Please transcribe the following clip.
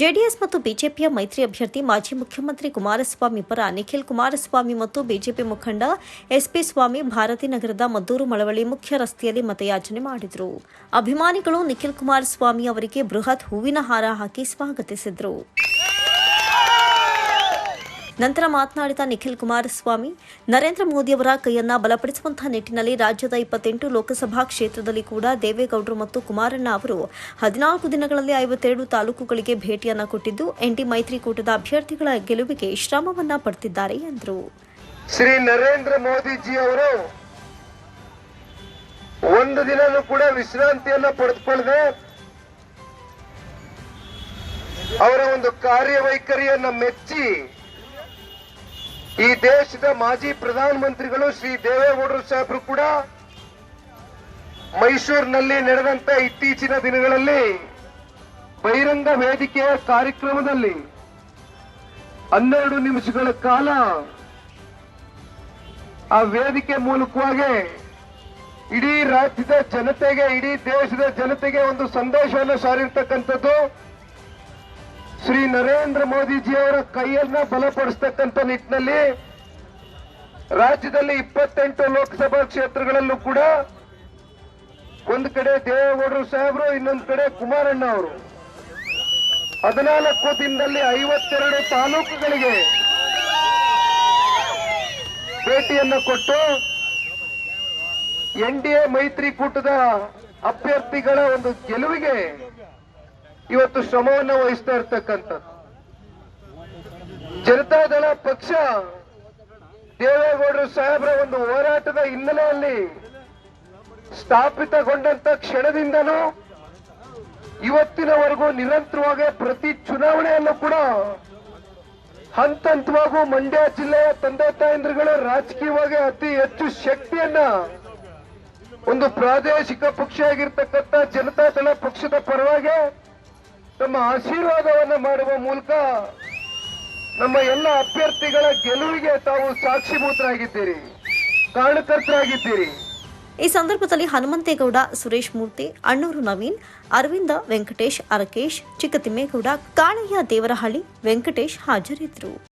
JDS ಮತ್ತು ಬಿಜೆಪಿಯ ಮೈತ್ರಿ ಅಭ್ಯರ್ಥಿ ಮಾಜಿ ಮುಖ್ಯಮಂತ್ರಿ ಕುಮಾರಸ್ವಾಮಿ ಪರ ನಿಖಿಲ್ ಕುಮಾರಸ್ವಾಮಿ ಮತ್ತು ಬಿಜೆಪಿ ಮುಖಂಡ ಎಸ್ಪಿ ಸ್ವಾಮಿ ಭಾರತಿ ನಗರದ ಮದ್ದೂರು ಮಳವಳ್ಳಿ ಮುಖ್ಯ ರಸ್ತೆಯಲ್ಲಿ ಮತಯಾಚನೆ ಮಾಡಿದರು. ಅಭಿಮಾನಿಗಳು ನಿಖಿಲ್ ಕುಮಾರಸ್ವಾಮಿ ಅವರಿಗೆ ಬೃಹತ್ ಹೂವಿನ ಹಾರ ಹಾಕಿ ಸ್ವಾಗತಿಸಿದರು. ನಂತರ ಮಾತನಾಡಿದ ನಿಖಿಲ್ ಕುಮಾರಸ್ವಾಮಿ, ನರೇಂದ್ರ ಮೋದಿಯವರ ಕೈಯನ್ನ ಬಲಪಡಿಸುವಂತಹ ನಿಟ್ಟಿನಲ್ಲಿ ರಾಜ್ಯದ ಇಪ್ಪತ್ತೆಂಟು ಲೋಕಸಭಾ ಕ್ಷೇತ್ರದಲ್ಲಿ ಕೂಡ ದೇವೇಗೌಡರು ಮತ್ತು ಕುಮಾರಣ್ಣ ಅವರು ಹದಿನಾಲ್ಕು ದಿನಗಳಲ್ಲಿ ಐವತ್ತೆರಡು ತಾಲೂಕುಗಳಿಗೆ ಭೇಟಿಯನ್ನ ಕೊಟ್ಟಿದ್ದು ಎನ್ಡಿ ಮೈತ್ರಿಕೂಟದ ಅಭ್ಯರ್ಥಿಗಳ ಗೆಲುವಿಗೆ ಶ್ರಮವನ್ನ ಪಡೆದಿದ್ದಾರೆ ಎಂದರು. ಶ್ರೀ ನರೇಂದ್ರ ಮೋದಿಜಿ ಅವರು ಒಂದು ದಿನನೂ ಕೂಡ ವಿಶ್ರಾಂತಿಯನ್ನ ಪಡೆದುಕೊಳ್ಳದೆ ಅವರ ಒಂದು ಕಾರ್ಯವೈಖರಿಯನ್ನ ಮೆಚ್ಚಿ ಈ ದೇಶದ ಮಾಜಿ ಪ್ರಧಾನಮಂತ್ರಿಗಳು ಶ್ರೀ ದೇವೇಗೌಡರು ಸಾಹೇಬರು ಕೂಡ ಮೈಸೂರಿನಲ್ಲಿ ನಡೆದಂತ ಇತ್ತೀಚಿನ ದಿನಗಳಲ್ಲಿ ಬಹಿರಂಗ ವೇದಿಕೆಯ ಕಾರ್ಯಕ್ರಮದಲ್ಲಿ ಹನ್ನೆರಡು ನಿಮಿಷಗಳ ಕಾಲ ಆ ವೇದಿಕೆ ಮೂಲಕವಾಗಿ ಇಡೀ ರಾಜ್ಯದ ಜನತೆಗೆ, ಇಡೀ ದೇಶದ ಜನತೆಗೆ ಒಂದು ಸಂದೇಶವನ್ನು ಸಾರಿರ್ತಕ್ಕಂಥದ್ದು. ಶ್ರೀ ನರೇಂದ್ರ ಮೋದಿಜಿ ಅವರ ಕೈಯನ್ನ ಬಲಪಡಿಸ್ತಕ್ಕಂಥ ನಿಟ್ಟಿನಲ್ಲಿ ರಾಜ್ಯದಲ್ಲಿ ಇಪ್ಪತ್ತೆಂಟು ಲೋಕಸಭಾ ಕ್ಷೇತ್ರಗಳಲ್ಲೂ ಕೂಡ ಒಂದು ಕಡೆ ದೇವೇಗೌಡರು ಸಾಹೇಬರು, ಇನ್ನೊಂದು ಕಡೆ ಕುಮಾರಣ್ಣ ಅವರು. ಹದಿನಾಲ್ಕು ದಿನದಲ್ಲಿ ಐವತ್ತೆರಡು ತಾಲೂಕುಗಳಿಗೆ ಭೇಟಿಯನ್ನು ಕೊಟ್ಟು ಎನ್ ಡಿ ಎ ಮೈತ್ರಿಕೂಟದ ಅಭ್ಯರ್ಥಿಗಳ ಒಂದು ಗೆಲುವಿಗೆ ಇವತ್ತು ಶ್ರಮವನ್ನು ವಹಿಸ್ತಾ ಇರ್ತಕ್ಕಂಥದ್ದು. ಜನತಾದಳ ಪಕ್ಷ ದೇವೇಗೌಡರು ಸಾಹೇಬರ ಒಂದು ಹೋರಾಟದ ಹಿನ್ನೆಲೆಯಲ್ಲಿ ಸ್ಥಾಪಿತಗೊಂಡಂತ ಕ್ಷಣದಿಂದನೂ ಇವತ್ತಿನವರೆಗೂ ನಿರಂತರವಾಗಿ ಪ್ರತಿ ಚುನಾವಣೆಯಲ್ಲೂ ಕೂಡ ಹಂತ ಹಂತವಾಗೂ ಮಂಡ್ಯ ಜಿಲ್ಲೆಯ ತಂದೆ ತಾಯಂದ್ರಗಳು ರಾಜಕೀಯವಾಗಿ ಅತಿ ಹೆಚ್ಚು ಶಕ್ತಿಯನ್ನ ಒಂದು ಪ್ರಾದೇಶಿಕ ಪಕ್ಷ ಆಗಿರ್ತಕ್ಕಂಥ ಜನತಾದಳ ಪಕ್ಷದ ಪರವಾಗಿ ತಮ್ಮ ಆಶೀರ್ವಾದವನ್ನು ಮಾಡುವ ಮೂಲಕ ನಮ್ಮ ಎಲ್ಲ ಅಭ್ಯರ್ಥಿಗಳ ಗೆಲುವಿಗೆ ತಾವು ಸಾಕ್ಷಿಭೂತರಾಗಿದ್ದೀರಿ ಕಾರಣಕರ್ತರಾಗಿದ್ದೀರಿ ಈ ಸಂದರ್ಭದಲ್ಲಿ ಹನುಮಂತೇಗೌಡ, ಸುರೇಶ್ ಮೂರ್ತಿ, ಅಣ್ಣೂರು ನವೀನ್, ಅರವಿಂದ ವೆಂಕಟೇಶ್, ಅರಕೇಶ್, ಚಿಕ್ಕತಿಮ್ಮೇಗೌಡ ಕಾಳಯ್ಯ ದೇವರಹಳ್ಳಿ ವೆಂಕಟೇಶ್ ಹಾಜರಿದ್ದರು.